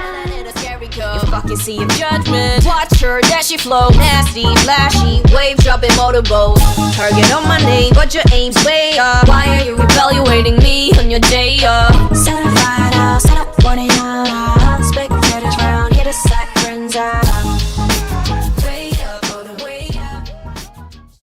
ย fucking see of judgment. Watch her dashy flow, nasty, flashy, wave dropping motorboat. Target on my name, but your aim's way up. Why are you evaluating me on your day off?